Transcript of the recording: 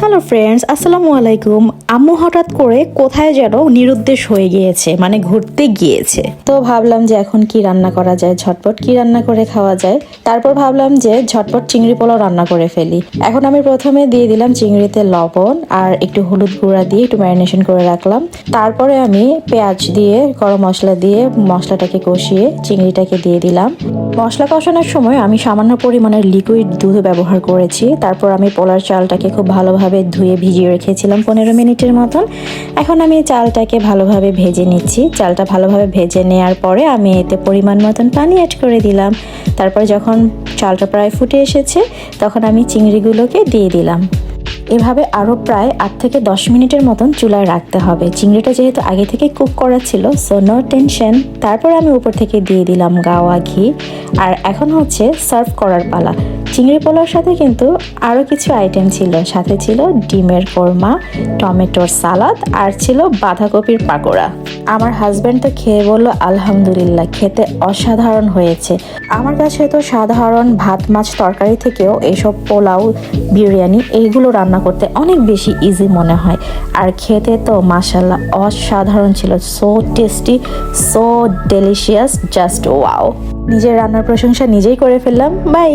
Hello friends আসসালামু আলাইকুম আম্মু হঠাৎ করে কোথায় যেন নিরুদ্দেশ হয়ে গিয়েছে মানে ঘুরতে গিয়েছে। তো ভাবলাম যে এখন কি রান্না করা যায়, ঝটপট কি রান্না করে খাওয়া যায়। তারপর ভাবলাম যে ঝটপট চিংড়ি পোলাও রান্না করে ফেলি। এখন আমি প্রথমে দিয়ে দিলাম চিংড়িতে লবণ আর একটু হলুদ গুঁড়া দিয়ে একটু ম্যারিনেশন করে রাখলাম। তারপরে আমি পেঁয়াজ দিয়ে, গরম মশলা দিয়ে মশলাটাকে কষিয়ে চিংড়িটাকে দিয়ে দিলাম। মশলা কষানোর সময় আমি সামান্য পরিমাণের লিকুইড দুধ ব্যবহার করেছি। তারপর আমি পোলার চালটাকে খুব ভালোভাবে ধুয়ে ভিজিয়ে রেখেছিলাম পনেরো মিনিটের মতন। এখন আমি চালটাকে ভালোভাবে ভেজে নিচ্ছি। চালটা ভালোভাবে ভেজে নেওয়ার পরে আমি এতে পরিমাণ মতন পানি অ্যাড করে দিলাম। তারপর যখন চালটা প্রায় ফুটে এসেছে, তখন আমি চিংড়িগুলোকে দিয়ে দিলাম। এভাবে আরও প্রায় আট থেকে দশ মিনিটের মতন চুলায় রাখতে হবে। চিংড়িটা যেহেতু আগে থেকে কুক করা ছিল সো নো টেনশন তারপর আমি উপর থেকে দিয়ে দিলাম গাওয়া ঘি। আর এখন হচ্ছে সার্ভ করার পালা। চিংড়ি পোলার সাথে কিন্তু আরও কিছু আইটেম ছিল। সাথে ছিল ডিমের কোরমা, টমেটোর সালাদ, আর ছিল বাঁধাকপির পাকোড়া। আমার হাজব্যান্ড তো খেয়ে বলল, আলহামদুলিল্লাহ, খেতে অসাধারণ হয়েছে। আমার কাছে তো সাধারণ ভাত, মাছ, তরকারি থেকেও এইসব পোলাও, বিরিয়ানি এইগুলো রান্না করতে অনেক বেশি ইজি মনে হয়। আর খেতে তো মাসাল্লাহ অসাধারণ ছিল so tasty so delicious just wow নিজের রান্নার প্রশংসা নিজেই করে ফেললাম বাই